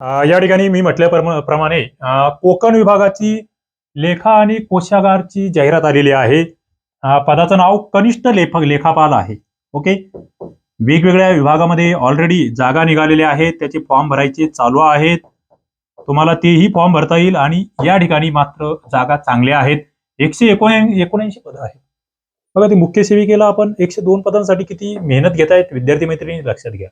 या ठिकाणी मी म्हटल्याप्रमाणे प्रमाणे कोकण विभागाची लेखा आणि कोशागारची जाहिरात आलेली आहे. पदाचं नाव कनिष्ठ लेखक लेखापाल आहे. ओके? वेगवेगळ्या विभागामध्ये ऑलरेडी जागा निघालेल्या आहेत त्याचे फॉर्म भरायचे चालू आहेत. तुम्हाला तेही फॉर्म भरता येईल आणि या ठिकाणी मात्र जागा चांगल्या आहेत. एकशे एकोणऐंशी एकोणऐंशी पदं आहेत. बघा ती मुख्य सेविकेला आपण एकशे दोन पदांसाठी किती मेहनत घेत आहेत विद्यार्थी मैत्रिणी लक्षात घ्या.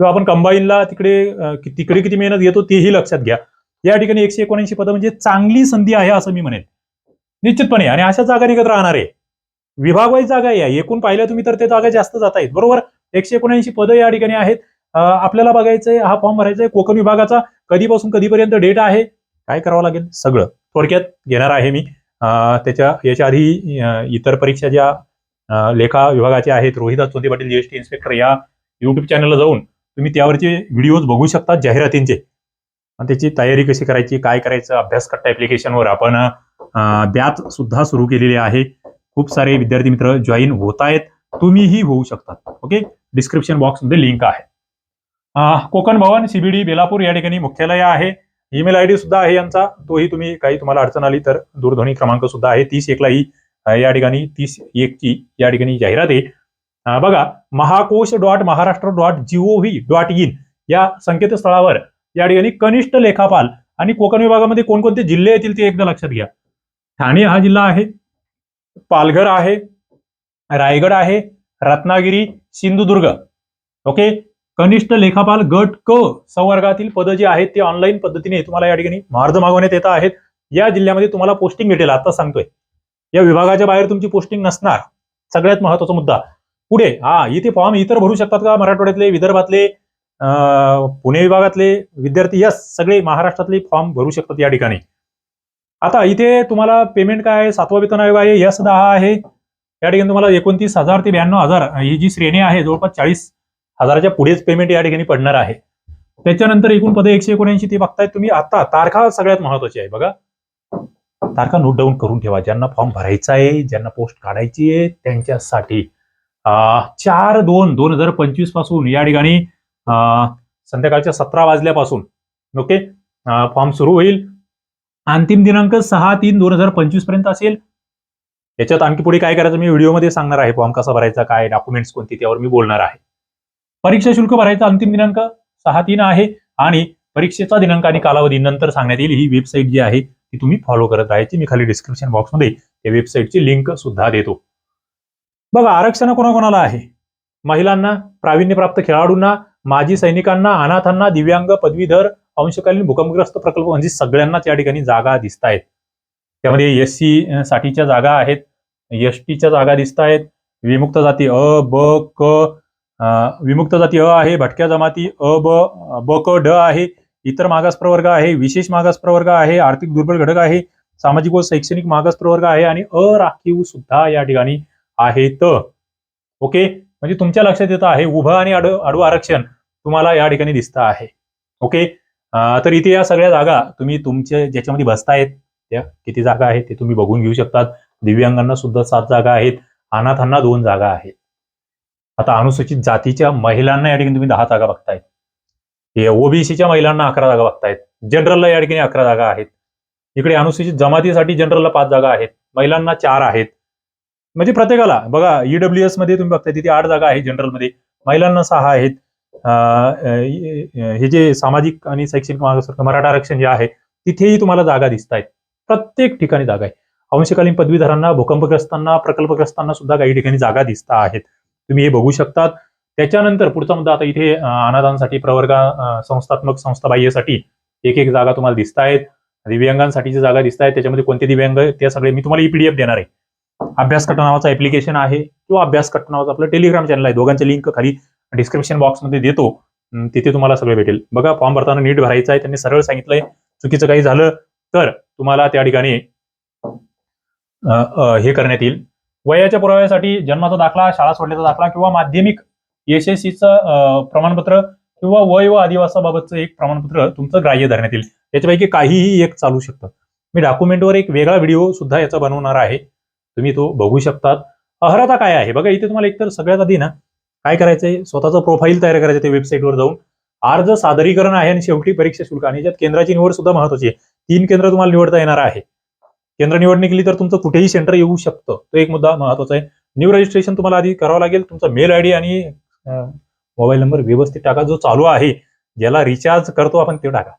किंवा आपण कंबाईनला तिकडे तिकडे किती मेहनत घेतो तेही लक्षात घ्या. या ठिकाणी एकशे एकोणऐंशी पदं म्हणजे चांगली संधी आहे असं मी म्हणेन. निश्चितपणे आणि अशा जागा निघत राहणार. आहे विभागवाईज जागा आहे या. एकूण पाहिल्या तुम्ही तर ते जागा जास्त जात आहेत बरोबर? एकशे एकोणऐंशी पदं या ठिकाणी आहेत. आपल्याला बघायचंय हा फॉर्म भरायचा आहे. कोकण विभागाचा कधीपासून कधीपर्यंत डेट आहे? काय करावं लागेल? सगळं. थोडक्यात घेणार आहे मी. त्याच्या याच्या आधी इतर परीक्षा ज्या लेखा विभागाच्या आहेत रोहिदास चोंदे पाटील जीएसटी इन्स्पेक्टर या युट्यूब चॅनलला जाऊन तुम्ही त्यावरचे व्हिडिओज बघू शकता जाहिरातींचे. आणि त्याची तयारी कशी करायची काय करायचं अभ्यास कट्टा ऍप्लिकेशनवर आपण बॅच सुद्धा सुरू केलेली आहे. खूप सारे विद्यार्थी मित्र जॉईन होत आहेत. तुम्हीही होऊ शकतात. ओके डिस्क्रिप्शन बॉक्समध्ये लिंक आहे. कोकण भवन सीबीडी बेलापूर या ठिकाणी मुख्यालय आहे. ईमेल आय डी सुद्धा आहे यांचा. तोही तुम्ही काही तुम्हाला अडचण आली तर दूरध्वनी क्रमांक सुद्धा आहे. तीस एकला ही या ठिकाणी तीस एकची या ठिकाणी जाहिरात आहे. बघा Mahakosh dot Maharashtra dot gov dot in या संकेतस्थळावर या ठिकाणी कनिष्ठ लेखापाल आणि कोकण विभागामध्ये कोणकोणते जिल्हे येतील ते एकदा लक्षात घ्या. ठाणे हा जिल्हा आहे पालघर आहे रायगड आहे रत्नागिरी सिंधुदुर्ग. ओके? कनिष्ठ लेखापाल गट क संवर्गातील पदं जी आहेत ते ऑनलाईन पद्धतीने तुम्हाला या ठिकाणी मार्ग मागवण्यात येत आहेत. या जिल्ह्यामध्ये तुम्हाला पोस्टिंग भेटेल आता सांगतोय. या विभागाच्या बाहेर तुमची पोस्टिंग नसणार. सगळ्यात महत्त्वाचा मुद्दा पुढे हा इथे फॉर्म इतर भरू शकतात का मराठवाड्यातले विदर्भातले पुणे विभागातले विद्यार्थी? यस सगळे महाराष्ट्रातले फॉर्म भरू शकतात या ठिकाणी. आता इथे तुम्हाला पेमेंट काय आहे? सातवा वेतन आयोग आहे यस दहा आहे. या ठिकाणी तुम्हाला एकोणतीस हजार ते ब्याण्णव हजार ही जी श्रेणी आहे जवळपास चाळीस हजाराच्या पुढेच पेमेंट या ठिकाणी पडणार आहे. त्याच्यानंतर एकूण पदे एकशे एकोणऐंशी ते बघताय तुम्ही. आता तारखा सगळ्यात महत्वाची आहे बघा. तारखा नोट डाऊन करून ठेवा. ज्यांना फॉर्म भरायचा आहे ज्यांना पोस्ट काढायची आहे त्यांच्यासाठी. चार दोन दोन हजार पंचवीसपासून या ठिकाणी संध्याकाळच्या सतरा वाजल्यापासून ओके फॉर्म सुरू होईल. अंतिम दिनांक सहा तीन दोन हजार पंचवीसपर्यंत असेल. याच्यात आणखी पुढे काय करायचं मी व्हिडिओमध्ये सांगणार आहे फॉर्म कसा भरायचा काय डॉक्युमेंट्स कोणती त्यावर मी बोलणार आहे. परीक्षा शुल्क भरायचा अंतिम दिनांक सहा तीन आहे आणि परीक्षेचा दिनांक आणि कालावधी नंतर सांगण्यात येईल. ही वेबसाईट जी आहे ती तुम्ही फॉलो करत राहायची. मी खाली डिस्क्रिप्शन बॉक्समध्ये त्या वेबसाईटची लिंक सुद्धा देतो. बघा आरक्षण कोणाकोणाला आहे? महिलांना प्रावीण्यप्राप्त खेळाडूंना माजी सैनिकांना अनाथांना दिव्यांग पदवीधर अंशकालीन भूकंपग्रस्त प्रकल्प म्हणजे सगळ्यांनाच या ठिकाणी जागा दिसत आहेत त्यामध्ये एस सी साठीच्या जागा आहेत एस टीच्या जागा दिसत आहेत विमुक्त जाती अ ब क विमुक्त जाती अ आहे भटक्या जमाती अ ब ब क ड आहे इतर मागास प्रवर्ग आहे विशेष मागास प्रवर्ग आहे आर्थिक दुर्बल घटक आहे सामाजिक व शैक्षणिक मागास प्रवर्ग आहे आणि अराखीव सुद्धा या ठिकाणी आहेत. ओके? म्हणजे तुमच्या लक्षात येतं आहे उभं आणि आड आडवं आरक्षण तुम्हाला या ठिकाणी दिसतं आहे. ओके? तर इथे या सगळ्या जागा तुम्ही तुमच्या ज्याच्यामध्ये बसतायत त्या किती जागा आहेत ते तुम्ही बघून घेऊ शकतात. दिव्यांगांना सुद्धा सात जागा आहेत अनाथांना दोन जागा आहेत. आता अनुसूचित जातीच्या महिलांना या ठिकाणी तुम्ही दहा जागा बघतायत. ओबीसीच्या महिलांना अकरा जागा बघतायत. जनरलला या ठिकाणी अकरा जागा आहेत. इकडे अनुसूचित जमातीसाठी जनरलला पाच जागा आहेत. महिलांना चार आहेत. म्हणजे प्रत्येकाला. बघा ईडब्ल्यू एसमध्ये तुम्ही बघताय तिथे आठ जागा आहेत जनरलमध्ये महिलांना सहा आहेत. हे जे सामाजिक आणि शैक्षणिक मागासवर्ग मराठा आरक्षण जे आहे तिथेही तुम्हाला जागा दिसत आहेत प्रत्येक ठिकाणी जागा आहे. अंशकालीन पदवीधरांना भूकंपग्रस्तांना प्रकल्पग्रस्तांना सुद्धा काही ठिकाणी जागा दिसत आहेत. तुम्ही हे बघू शकतात. त्याच्यानंतर पुढचा मुद्दा आता इथे अनाथांसाठी प्रवर्ग अं, संस्थात्मक संस्थाबाह्यसाठी एक एक जागा तुम्हाला दिसत आहेत दिव्यांगांसाठीची जागा दिसत आहेत त्याच्यामध्ये कोणते दिव्यांग आहेत ते सगळे मी तुम्हाला ई पीडीएफ देणार आहे. अभ्यास कट्टा नावाचं ऍप्लिकेशन आहे. किंवा अभ्यास कट्टा नावाचं आपलं टेलिग्राम चॅनल आहे. दोघांचे लिंक खाली डिस्क्रिप्शन बॉक्समध्ये देतो. तिथे तुम्हाला सगळं भेटेल. बघा फॉर्म भरताना नीट भरायचा आहे. त्यांनी सरळ सांगितलंय. चुकीचं काही झालं तर तुम्हाला त्या ठिकाणी हे करण्यात येईल. वयाच्या पुराव्यासाठी जन्माचा दाखला शाळा सोडल्याचा दाखला किंवा माध्यमिक यशस्वीचं प्रमाणपत्र किंवा वय व आदिवासाबाबतचं एक प्रमाणपत्र तुमचं ग्राह्य धरण्यात येईल. याच्यापैकी काहीही एक चालू शकतं. मी डॉक्युमेंटवर एक वेगळा व्हिडिओ सुद्धा याचा बनवणार आहे. तुम्ही तो बघू शकतात. अर्हता काय आहे? बघा इथे तुम्हाला एकतर सगळ्यात आधी ना काय करायचंय? स्वतःचं प्रोफाईल तयार करायचं ते वेबसाईटवर जाऊन. अर्ज सादरीकरण आहे आणि शेवटी परीक्षा शुल्क आणि याच्यात केंद्राची निवड सुद्धा महत्वाची आहे. तीन केंद्र तुम्हाला निवडता येणार आहे. केंद्र निवडणी केली तर तुमचं कुठेही सेंटर येऊ शकतं. तो एक मुद्दा महत्त्वाचा आहे. न्यू रजिस्ट्रेशन तुम्हाला आधी करावं लागेल. तुमचा मेल आयडी आणि मोबाईल नंबर व्यवस्थित टाका. जो चालू आहे ज्याला रिचार्ज करतो आपण ते टाका.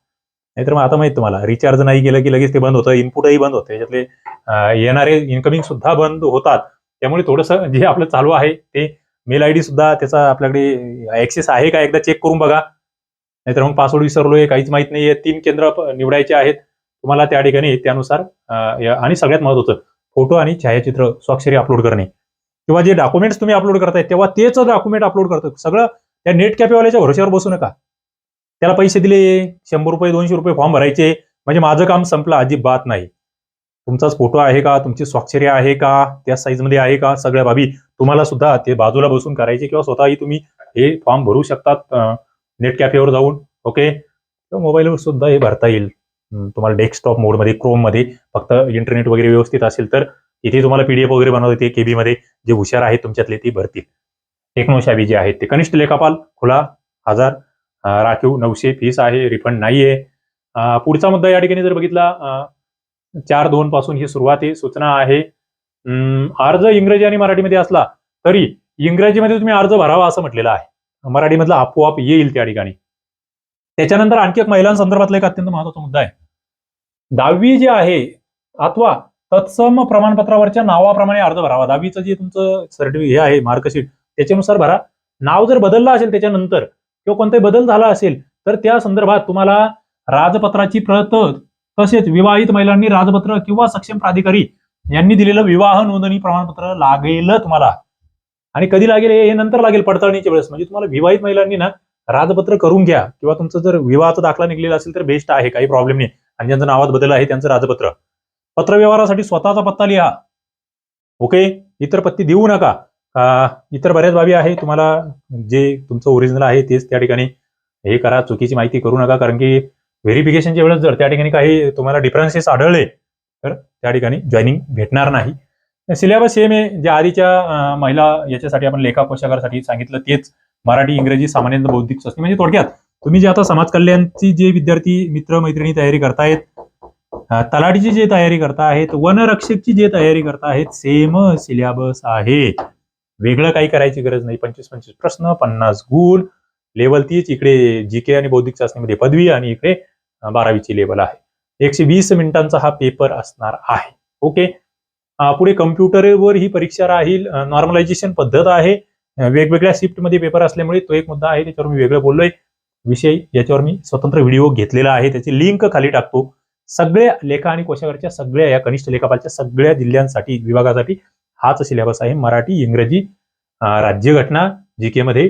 नाहीतर मग आता माहीत तुम्हाला रिचार्ज नाही केलं की लगेच ते बंद होतं. इनपुटही बंद होतं. याच्यातले येणारे इन्कमिंग सुद्धा बंद होतात. त्यामुळे थोडंसं जे आपलं चालू आहे ते मेल आय डी सुद्धा त्याचा आपल्याकडे ऍक्सेस आहे का एकदा चेक करून बघा. नाहीतर मग पासवर्ड विसरलोय काहीच माहीत नाहीये. तीन केंद्र निवडायचे आहेत. तुम्हाला त्या ठिकाणी त्यानुसार आणि सगळ्यात महत्वाचं फोटो आणि छायाचित्र स्वाक्षरी अपलोड करणे. किंवा जे डॉक्युमेंट्स तुम्ही अपलोड करताय तेव्हा तेच डॉक्युमेंट अपलोड करतो सगळं त्या नेट कॅफेवाल्याच्या भरोश्यावर बसू नका. त्याला पैसे दिले शंभर रुपये दोनशे रुपये फॉर्म भरायचे. म्हणजे माझं काम संपलं अजिबात नाही. तुमचाच फोटो आहे का? तुमची स्वाक्षरी आहे का? त्या साईजमध्ये आहे का? सगळ्या बाबी तुम्हाला सुद्धा ते बाजूला बसून करायचे किंवा स्वतःही तुम्ही हे फॉर्म भरू शकतात नेट कॅफेवर जाऊन ओके किंवा मोबाईलवर सुद्धा हे भरता येईल. तुम्हाला डेस्कटॉप मोडमध्ये क्रोममध्ये फक्त इंटरनेट वगैरे व्यवस्थित असेल तर इथे तुम्हाला पीडीएफ वगैरे बनवता येते केबी मध्ये जे हुशार आहेत तुमच्यातले ते भरतील. टेक्नोशाबी जे आहेत ते. कनिष्ठ लेखापाल खुला हजार राखीव नऊशे फीस आहे रिफंड नाहीये. पुढचा मुद्दा या ठिकाणी जर बघितला चार दोन पासून ही सुरुवात आहे सूचना आहे. अं, अर्ज इंग्रजी आणि मराठीमध्ये असला तरी इंग्रजीमध्ये तुम्ही अर्ज भरावा असं म्हटलेलं आहे. मराठीमधला आपोआप येईल त्या ठिकाणी. त्याच्यानंतर आणखी एक महिलांसंदर्भातला एक अत्यंत महत्त्वाचा मुद्दा आहे. दहावी जे आहे अथवा तत्सम प्रमाणपत्रावरच्या नावाप्रमाणे अर्ज भरावा. दहावीचं जे तुमचं सर्टिफिकेट हे आहे मार्कशीट त्याच्यानुसार भरा. नाव जर बदललं असेल त्याच्यानंतर किंवा कोणताही बदल झाला असेल तर त्या संदर्भात तुम्हाला राजपत्राची प्रत तसेच विवाहित महिलांनी राजपत्र किंवा सक्षम प्राधिकारी यांनी दिलेलं विवाह नोंदणी प्रमाणपत्र लागेल तुम्हाला. आणि कधी लागेल हे नंतर लागेल पडताळणीच्या वेळेस. म्हणजे तुम्हाला विवाहित महिलांनी ना राजपत्र करून घ्या किंवा तुमचं जर विवाहाचा दाखला निघलेला असेल तर बेस्ट आहे काही प्रॉब्लेम नाही. आणि ज्यांचं नावात बदल आहे त्यांचं राजपत्र. पत्रव्यवहारासाठी स्वतःचा पत्ता लिहा. ओके इतर पत्ती देऊ नका. इतर बऱ्याच बाबी आहे. तुम्हाला जे तुमचं ओरिजिनल आहे तेच त्या ठिकाणी हे करा. चुकीची माहिती करू नका. कारण की व्हेरिफिकेशनच्या वेळेस जर त्या ठिकाणी काही तुम्हाला डिफरन्सेस आढळले तर त्या ठिकाणी जॉईनिंग भेटणार नाही. सिलेबस सेम आहे. ज्या आधीच्या महिला याच्यासाठी आपण लेखा कोशागारसाठी सांगितलं तेच. मराठी इंग्रजी सामान्य बौद्धिक स्वस्ती म्हणजे थोडक्यात तुम्ही जे आता समाज कल्याणची जे विद्यार्थी मित्र मैत्रिणी तयारी करतायत अं, तलाठीची जे तयारी करतायत वनरक्षकची जे तयारी करतायत सेम सिलेबस आहे. वेगळं काही करायची गरज नाही. पंचवीस पंचवीस प्रश्न पन्नास गुण. लेवल तीच इकडे जी के आणि बौद्धिक चाचणीमध्ये पदवी आणि इकडे बारावीची लेवल आहे. एकशे वीस मिनिटांचा हा पेपर असणार आहे. ओके पुढे कम्प्युटरवर ही परीक्षा राहील. नॉर्मलायझेशन पद्धत आहे. वेगवेगळ्या शिफ्टमध्ये पेपर असल्यामुळे तो एक मुद्दा आहे त्याच्यावर मी वेगळं बोललोय. विषय याच्यावर मी स्वतंत्र व्हिडिओ घेतलेला आहे. त्याची लिंक खाली टाकतो. सगळ्या लेखा आणि कोशागारच्या सगळ्या या कनिष्ठ लेखापालच्या सगळ्या जिल्ह्यांसाठी विभागासाठी हाच सिलेबस आहे. मराठी इंग्रजी राज्यघटना जी के मध्ये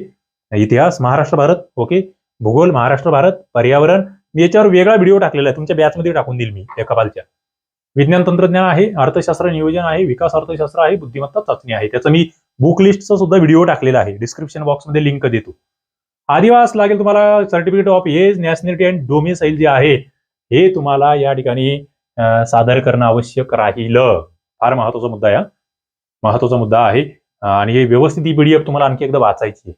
इतिहास महाराष्ट्र भारत. ओके भूगोल महाराष्ट्र भारत. पर्यावरण मी याच्यावर वेगळा व्हिडिओ टाकलेला आहे. तुमच्या बॅचमध्ये टाकून देईल मी लेखापालच्या विज्ञान तंत्रज्ञान आहे अर्थशास्त्र नियोजन आहे विकास अर्थशास्त्र आहे बुद्धिमत्ता चाचणी आहे. त्याचं मी बुक लिस्टचा सुद्धा व्हिडिओ टाकलेला आहे. डिस्क्रिप्शन बॉक्समध्ये लिंक देतो. आदिवास लागेल तुम्हाला certificate of age nationality and domicile जे आहे हे तुम्हाला या ठिकाणी सादर करणं आवश्यक राहील. फार महत्त्वाचा मुद्दा या हा. महत्त्वाचा मुद्दा आहे. आणि हे व्यवस्थित ही पीडीएफ तुम्हाला आणखी एकदा वाचायची आहे.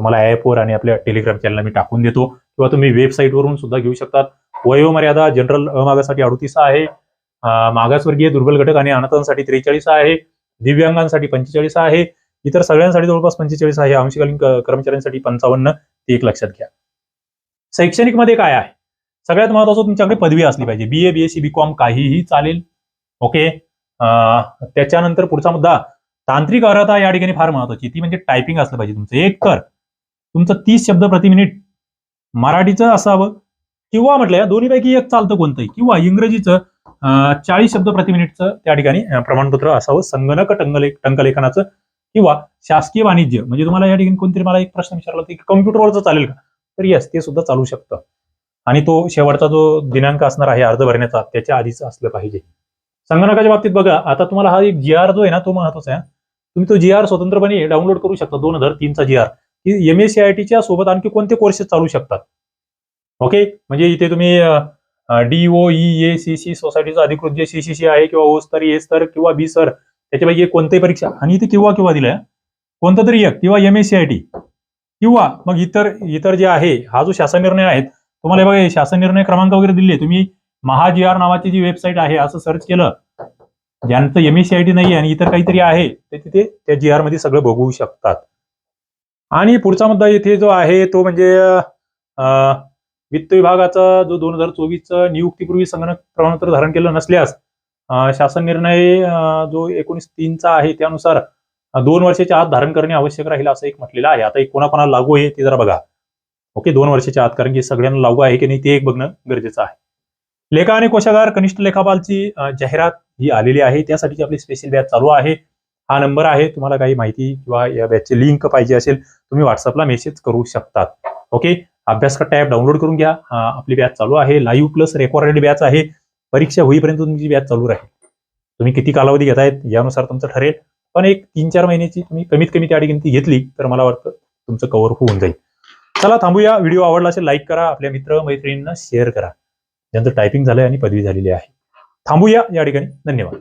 तुम्हाला ॲपवर आणि आपल्या टेलिग्राम चॅनलला मी टाकून देतो. किंवा तुम्ही वेबसाईटवरून सुद्धा घेऊ शकतात. वयोमर्यादा जनरल अमागासाठी अडतीस आहे. मागासवर्गीय दुर्बल घटक आणि अनाथांसाठी त्रेचाळीस आहे. दिव्यांगांसाठी पंचेचाळीस आहे. इतर सगळ्यांसाठी जवळपास पंचेचाळीस आहे. अंशकालीन कर्मचाऱ्यांसाठी पंचावन्न. ते एक लक्षात घ्या. शैक्षणिकमध्ये काय आहे? सगळ्यात महत्वाचं तुमच्याकडे पदवी असली पाहिजे. B A B S C B com काहीही चालेल. ओके त्याच्यानंतर पुढचा मुद्दा. तांत्रिक अर्हता या ठिकाणी फार महत्वाची ती म्हणजे टायपिंग असलं पाहिजे तुमचं. एक तर तुमचं तीस शब्द प्रति मिनिट मराठीचं असावं किंवा म्हटलं दोन्हीपैकी एक चालतं कोणतंही. किंवा इंग्रजीचं चाळीस शब्द प्रति मिनिटचं त्या ठिकाणी प्रमाणपत्र असावं. संगणक टंगले टंकलेखनाचं किंवा शासकीय वाणिज्य. म्हणजे तुम्हाला या ठिकाणी कोणतरी मला एक प्रश्न विचारला होता की कम्प्युटरवरचं चालेल का? तर येस ते सुद्धा चालू शकतं. आणि तो शेवटचा जो दिनांक असणार आहे अर्ज भरण्याचा त्याच्या आधीच असलं पाहिजे. संगणकाच्या बाबतीत बघा आता तुम्हाला हा एक जी आर जो आहे ना तो महत्त्वाचा आहे. तुम्ही तो जी आर स्वतंत्रपणे डाउनलोड करू शकता. दोन हजार तीनचा जी आर की एम एस सी आय टीच्या सोबत आणखी कोणते कोर्सेस चालू शकतात? ओके म्हणजे इथे तुम्ही D O E A C C सोसायटीचा अधिकृत जे सी सी सी आहे किंवा ओ स्तर ए स्तर किंवा बी सर त्याच्यापैकी कोणत्याही परीक्षा. आणि इथे किंवा किंवा दिलंय कोणतं तरी एक किंवा M S C I T किंवा मग इतर इतर जे आहे हा जो शासन निर्णय आहे तुम्हाला बघा शासन निर्णय क्रमांक वगैरे दिले तुम्ही महाजी आर नावाची जी वेबसाईट आहे असं सर्च केलं ज्यांचं M S C I T नाही आणि इतर काहीतरी आहे ते तिथे त्या जी आरमध्ये सगळं बघू शकतात. आणि पुढचा मुद्दा इथे जो आहे तो म्हणजे वित्त विभागाचा जो दोन हजार चोवीस नियुक्तीपूर्वी संगणक प्रमाणपत्र धारण केलं नसल्यास शासन निर्णय जो एकोणीस तीनचा आहे त्यानुसार दोन वर्षाच्या आत धारण करणे आवश्यक राहील असं एक म्हटलेलं आहे. आता एक कोणाकोणाला लागू आहे ते जरा बघा. ओके दोन वर्षाच्या आत कारण की सगळ्यांना लागू आहे की नाही ते एक बघणं गरजेचं आहे. लेखा आणि कोशागार कनिष्ठ लेखापालची जाहिरात ही आलेली आहे. त्यासाठीची आपली स्पेशल बॅच चालू आहे. हा नंबर आहे तुम्हाला काही माहिती किंवा या बॅचची लिंक पाहिजे असेल तुम्ही व्हॉट्सअपला मेसेज करू शकतात. ओके अभ्यास का टॅब डाउनलोड करून घ्या. आपली बॅच चालू आहे. लाईव्ह प्लस रेकॉर्डेड बॅच आहे. परीक्षा होईपर्यंत तुमची बॅच चालू राहील. तुम्ही किती कालावधी घेतायत यानुसार तुमचं ठरेल. पण एक तीन चार महिन्याची तुम्ही कमीत कमी त्या ठिकाणी घेतली तर मला वाटतं तुमचं कव्हर होऊन जाईल. चला थांबूया. व्हिडिओ आवडला असेल लाईक करा. आपल्या मित्र मैत्रिणींना शेअर करा. ज्यांचं टायपिंग झालंय आणि पदवी झालेली आहे. थांबूया या ठिकाणी. धन्यवाद.